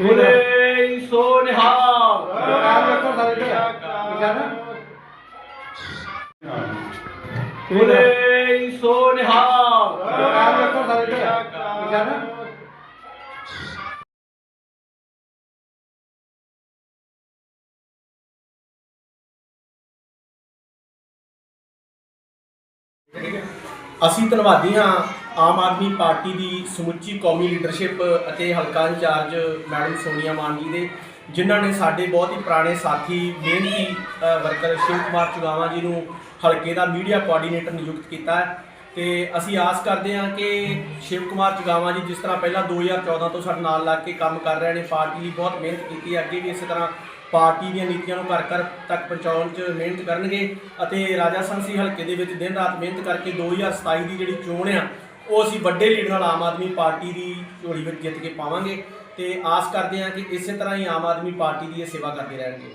ਬੋਲੇ ਸੋ ਨਿਹਾਲ ਆਪ ਰੱਖੋ ਸਾਰੇ ਤੇ ਜਾਨਾ ਬੋਲੇ ਸੋ ਨਿਹਾਲ ਆਪ ਰੱਖੋ ਸਾਰੇ ਤੇ ਜਾਨਾ ਅਸੀਂ ਧੰਨਵਾਦੀ ਹਾਂ ਆਮ ਆਦਮੀ ਪਾਰਟੀ ਦੀ ਸਮੁੱਚੀ ਕੌਮੀ ਲੀਡਰਸ਼ਿਪ ਅਤੇ ਹਲਕਾ ਇੰਚਾਰਜ ਮੈਡਮ ਸੋਨੀਆ ਮਾਨ ਜੀ ਦੇ, ਜਿਨ੍ਹਾਂ ਨੇ ਸਾਡੇ ਬਹੁਤ ਹੀ ਪੁਰਾਣੇ ਸਾਥੀ ਮਿਹਨਤੀ ਵਰਕਰ ਸ਼ਿਵ ਕੁਮਾਰ ਚੁਗਾਵਾ ਜੀ ਨੂੰ ਹਲਕੇ ਦਾ ਮੀਡੀਆ ਕੋਆਰਡੀਨੇਟਰ ਨਿਯੁਕਤ ਕੀਤਾ ਹੈ। ਤੇ ਅਸੀਂ ਆਸ ਕਰਦੇ ਹਾਂ ਕਿ ਸ਼ਿਵ ਕੁਮਾਰ ਚੁਗਾਵਾ ਜੀ ਜਿਸ ਤਰ੍ਹਾਂ ਪਹਿਲਾਂ 2014 ਤੋਂ ਸਾਡੇ ਨਾਲ ਲੱਗ ਕੇ ਕੰਮ ਕਰ ਰਹੇ ਨੇ, ਪਾਰਟੀ ਲਈ ਬਹੁਤ ਮਿਹਨਤ ਕੀਤੀ ਹੈ, ਅੱਗੇ ਵੀ ਇਸੇ ਤਰ੍ਹਾਂ ਪਾਰਟੀ ਦੀਆਂ ਨੀਤੀਆਂ ਨੂੰ ਘਰ ਘਰ ਤੱਕ ਪਹੁੰਚਾਉਣ 'ਚ ਮਿਹਨਤ ਕਰਨਗੇ। ਅਤੇ ਰਾਜਾ ਸੰਸੀ ਹਲਕੇ ਦੇ ਵਿੱਚ ਦਿਨ ਰਾਤ ਮਿਹਨਤ ਕਰਕੇ 2027 ਦੀ ਜਿਹੜੀ ਚੋਣ ਆ ਉਹ ਅਸੀਂ ਵੱਡੇ ਲੀਡਰ ਨਾਲ ਆਮ ਆਦਮੀ ਪਾਰਟੀ ਦੀ ਝੋਲੀ ਵਿੱਚ ਜਿੱਤ ਕੇ ਪਾਵਾਂਗੇ ਤੇ ਆਸ ਕਰਦੇ ਹਾਂ ਕਿ ਇਸੇ ਤਰ੍ਹਾਂ ਹੀ ਆਮ ਆਦਮੀ ਪਾਰਟੀ ਦੀ ਇਹ ਸੇਵਾ ਕਰਦੇ ਰਹਿਣਗੇ।